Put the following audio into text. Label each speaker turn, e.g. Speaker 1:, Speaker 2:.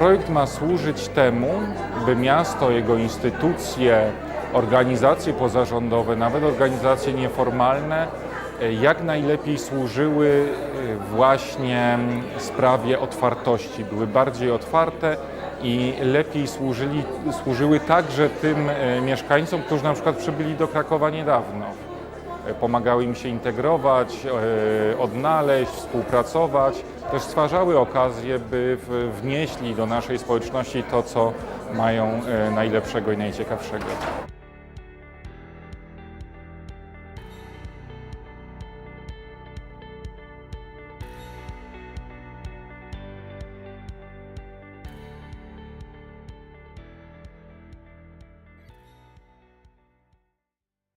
Speaker 1: projekt ma służyć temu, by miasto, jego instytucje, organizacje pozarządowe, nawet organizacje nieformalne, e, jak najlepiej służyły e, właśnie sprawie otwartości, były bardziej otwarte i lepiej służyli, służyły także tym e, mieszkańcom, którzy na przykład przybyli do Krakowa niedawno. E, Pomagały im się integrować, e, odnaleźć, współpracować. Też stwarzały okazję, by wnieśli do naszej społeczności to, co mają e, najlepszego i najciekawszego.